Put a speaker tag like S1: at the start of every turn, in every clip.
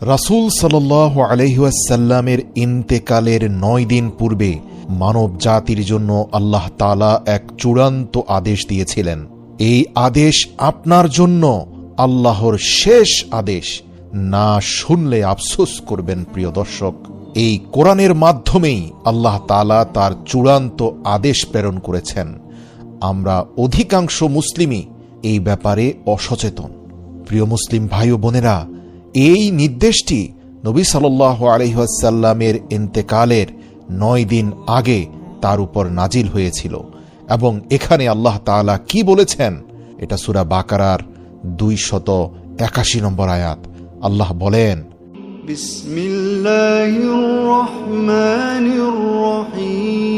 S1: রাসূল সাল্লাহ আলহিউসাল্লামের ইন্তেকালের নয় দিন পূর্বে মানব জাতির জন্য আল্লাহ তালা এক চূড়ান্ত আদেশ দিয়েছিলেন। এই আদেশ আপনার জন্য আল্লাহর শেষ আদেশ। না শুনলে আফসোস করবেন প্রিয় দর্শক। এই কোরআনের মাধ্যমেই আল্লাহ তালা তার চূড়ান্ত আদেশ প্রেরণ করেছেন। আমরা অধিকাংশ মুসলিমই এই ব্যাপারে অসচেতন। প্রিয় মুসলিম ভাই বোনেরা এই নির্দেশটি নবী সাল্লাহ আলহিহাসাল্লামের ইন্তেকালের নয় দিন আগে তার উপর নাজিল হয়েছিল এবং এখানে আল্লাহ তাআলা কি বলেছেন এটা সুরা বাকারার দুই শত একাশি নম্বর আয়াত আল্লাহ বলেন
S2: بسم الله الرحمن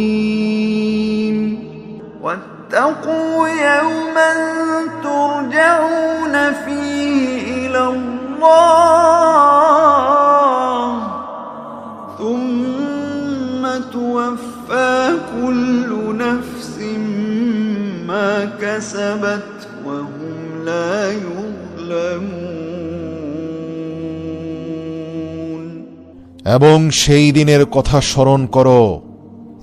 S2: الرحيم واتقوا يوما ترجعون فيه إلى الله ثم توفى كل نفس ما كسبت وهم لا يظلمون
S1: এবং সেই দিনের কথা স্মরণ করো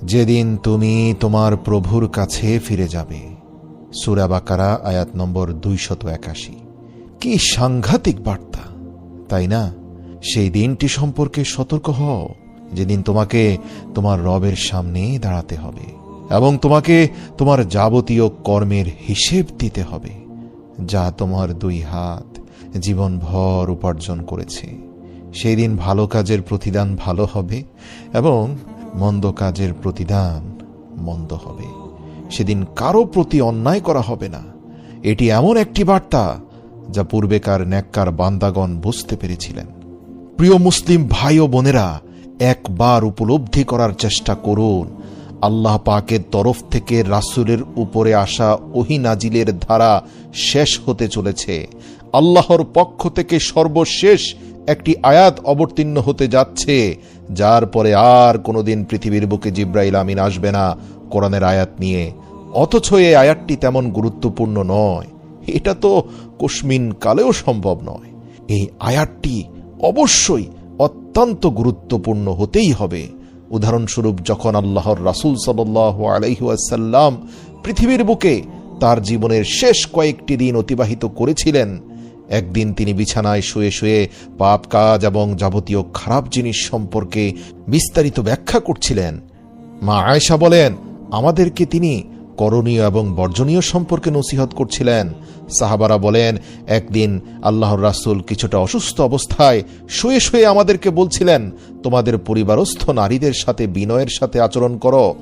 S1: যেদিন তুমি তোমার প্রভুর কাছে ফিরে যাবে সুরা বাকারা আয়াত নম্বর দুইশত একাশি কি সাংঘাতিক বার্তা তাই না? সেই দিনটি সম্পর্কে সতর্ক হও, যেদিন তোমাকে তোমার রবের সামনে দাঁড়াতে হবে এবং তোমাকে তোমার যাবতীয় কর্মের হিসেব দিতে হবে, যা তোমার দুই হাত জীবনভর উপার্জন করেছে। সেই দিন ভালো কাজের প্রতিদান ভালো হবে এবং মন্দ কাজের প্রতিদান মন্দ হবে। সেদিন কারও প্রতি অন্যায় করা হবে না। এটি এমন একটি বার্তা যা পূর্বেকার ন্যাক্কার বান্দাগণ বুঝতে পেরেছিলেন। প্রিয় মুসলিম ভাই ও বোনেরা, একবার উপলব্ধি করার চেষ্টা করুন। আল্লাহ পাকের তরফ থেকে রাসূলের উপরে আসা ওহি নাজিলের ধারা শেষ হতে চলেছে। আল্লাহর পক্ষ থেকে সর্বশেষ একটি আয়াত অবতীর্ণ হতে যাচ্ছে, যার পরে আর কোনোদিন পৃথিবীর বুকে জিব্রাইল আমিন আসবে না কোরআনের আয়াত নিয়ে। অথচ এই আয়াতটি তেমন গুরুত্বপূর্ণ নয়। এটা তো কশ্মিন কালেও সম্ভব নয়। এই আয়াতটি অবশ্যই অত্যন্ত গুরুত্বপূর্ণ হতেই হবে। উদাহরণস্বরূপ, যখন আল্লাহর রাসূল সাল্লাহ আলাইহাসাল্লাম পৃথিবীর বুকে তার জীবনের শেষ কয়েকটি দিন অতিবাহিত করেছিলেন, একদিন তিনি বিছানায় শুয়ে শুয়ে পাপ কাজ এবং যাবতীয় খারাপ জিনিস সম্পর্কে বিস্তারিত ব্যাখ্যা করছিলেন। মা আয়েশা বলেন, আমাদেরকে তিনি করণীয় এবং বর্জনীয় সম্পর্কে নসিহত করছিলেন। সাহাবারা বলেন, একদিন আল্লাহর রাসূল কিছুটা অসুস্থ অবস্থায় শুয়ে শুয়ে আমাদেরকে বলছিলেন, তোমাদের পরিবারস্থ নারীদের সাথে বিনয়ের সাথে আচরণ করো।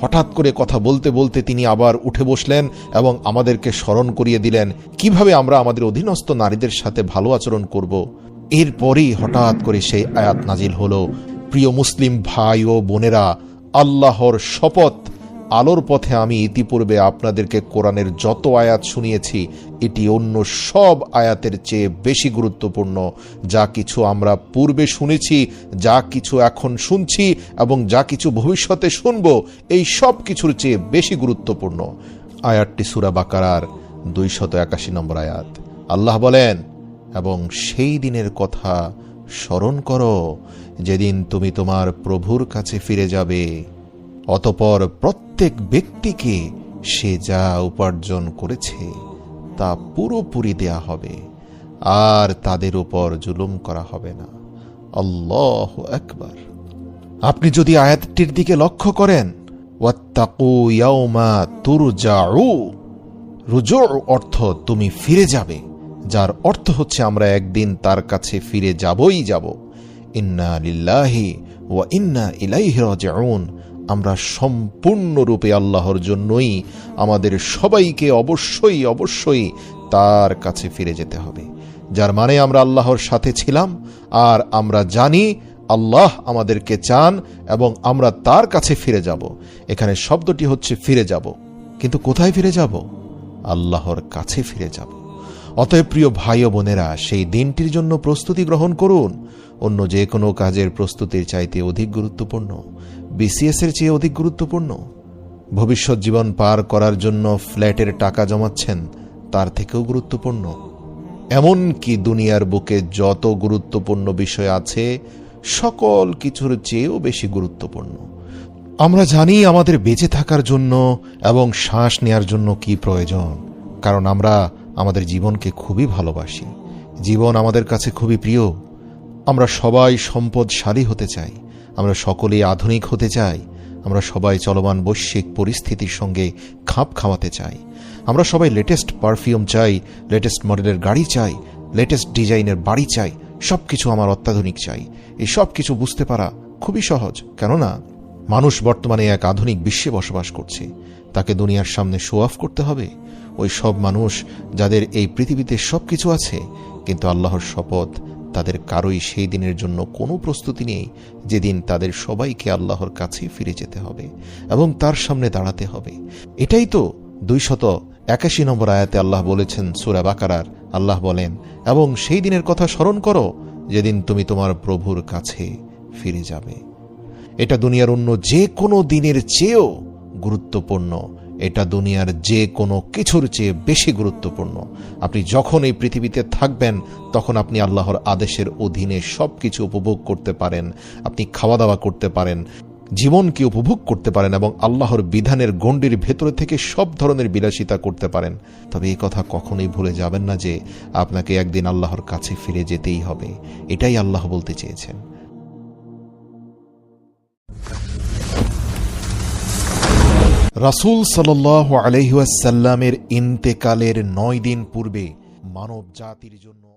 S1: হঠাৎ করে কথা বলতে বলতে তিনি আবার উঠে বসলেন এবং আমাদেরকে স্মরণ করিয়ে দিলেন, কীভাবে আমরা আমাদের অধীনস্থ নারীদের সাথে ভালো আচরণ করব? এরপরই হঠাৎ করে সেই আয়াত নাজিল হলো। প্রিয় মুসলিম ভাই ও বোনেরা, আল্লাহর শপথ আলোর পথে আমি ইতিপূর্বে আপনাদেরকে কোরআনের যত আয়াত শুনিয়েছি, এটি অন্য সব আয়াতের চেয়ে বেশি গুরুত্বপূর্ণ। যা কিছু আমরা পূর্বে শুনেছি, যা কিছু এখন শুনছি এবং যা কিছু ভবিষ্যতে শুনব, এই সব কিছুর চেয়ে বেশি গুরুত্বপূর্ণ। আয়াতটি সুরা বাকারার দুইশত একাশি নম্বর আয়াত। আল্লাহ বলেন, এবং সেই দিনের কথা স্মরণ করো, যেদিন তুমি তোমার প্রভুর কাছে ফিরে যাবে। অতপর প্রত্যেক ব্যক্তিকে সে যা উপার্জন করেছে তা পুরোপুরি দেয়া হবে, আর তাদের উপর জুলুম করা হবে না। আল্লাহ একবার আপনি যদি আয়াতটির দিকে লক্ষ্য করেন অর্থ তুমি ফিরে যাবে, যার অর্থ হচ্ছে আমরা একদিন তার কাছে ফিরে যাবই যাব। ইন্না লিল্লাহি ওয়া ইন্না ইলাইহি রাজিউন। আমরা সম্পূর্ণরূপে আল্লাহর জন্যই আমাদের সবাইকে অবশ্যই অবশ্যই তার কাছে ফিরে যেতে হবে। যার মানে আমরা আল্লাহর সাথে ছিলাম, আর আমরা জানি আল্লাহ আমাদেরকে চান এবং আমরা তার কাছে ফিরে যাব। এখানে শব্দটি হচ্ছে ফিরে যাব। কিন্তু কোথায় ফিরে যাব? আল্লাহর কাছে ফিরে যাব। অতএব প্রিয় ভাই ও বোনেরা, সেই দিনটির জন্য প্রস্তুতি গ্রহণ করুন। অন্য যে কোনো কাজের প্রস্তুতির চাইতে অধিক গুরুত্বপূর্ণ। বিসিএস এর চেয়ে অধিক গুরুত্বপূর্ণ? ভবিষ্যৎ জীবন পার করার জন্য ফ্ল্যাটের টাকা জমাচ্ছেন, তার থেকেও গুরুত্বপূর্ণ। এমন কি দুনিয়ার বুকে যত গুরুত্বপূর্ণ বিষয় আছে, সকল কিছুর চেয়েও বেশি গুরুত্বপূর্ণ। আমরা জানি আমাদের বেঁচে থাকার জন্য এবং শ্বাস নেয়ার জন্য কি প্রয়োজন, কারণ আমরা আমাদের জীবনকে খুবই ভালোবাসি। জীবন আমাদের কাছে খুবই প্রিয়। আমরা সবাই সম্পদশালী হতে চাই। আমরা সকলেই আধুনিক হতে চাই। আমরা সবাই চলমান বৈশ্বিক পরিস্থিতির সঙ্গে খাপ খাওয়াতে চাই। আমরা সবাই লেটেস্ট পারফিউম চাই, লেটেস্ট মডেলের গাড়ি চাই, লেটেস্ট ডিজাইনের বাড়ি চাই সব কিছু আমার অত্যাধুনিক চাই। এই সব কিছু বুঝতে পারা খুবই সহজ, কেননা মানুষ বর্তমানে এক আধুনিক বিশ্বে বসবাস করছে। তাকে দুনিয়ার সামনে শো অফ করতে হবে। ওই সব মানুষ যাদের এই পৃথিবীতে সব কিছু আছে, কিন্তু আল্লাহর শপথ তাদের কারোই সেই দিনের জন্য কোনো প্রস্তুতি নেই যেদিন তাদের সবাইকে আল্লাহর কাছে ফিরে যেতে হবে এবং তার সামনে দাঁড়াতে হবে। এটাই তো দুইশত একাশি নম্বর আয়াতে আল্লাহ বলেছেন, সুরা বাকারার। আল্লাহ বলেন, এবং সেই দিনের কথা স্মরণ করো যেদিন তুমি তোমার প্রভুর কাছে ফিরে যাবে। এটা দুনিয়ার অন্য যে কোনো দিনের চেয়েও গুরুত্বপূর্ণ। এটা দুনিয়ার যে কোনো কিছুর চেয়ে বেশি গুরুত্বপূর্ণ। আপনি যখন এই পৃথিবীতে থাকবেন, তখন আপনি আল্লাহর আদেশের অধীনে সব কিছু উপভোগ করতে পারেন, আপনি খাওয়া দাওয়া করতে পারেন, জীবনকে উপভোগ করতে পারেন এবং আল্লাহর বিধানের গণ্ডির ভেতরে থেকে সব ধরনের বিলাসিতা করতে পারেন। তবে এই কথা কখনোই ভুলে যাবেন না যে আপনাকে একদিন আল্লাহর কাছে ফিরে যেতেই হবে। এটাই আল্লাহ বলতে চেয়েছেন। রাসূল সাল্লাহ আলহ্লামের ইন্তেকালের নয় দিন পূর্বে মানব জাতির জন্য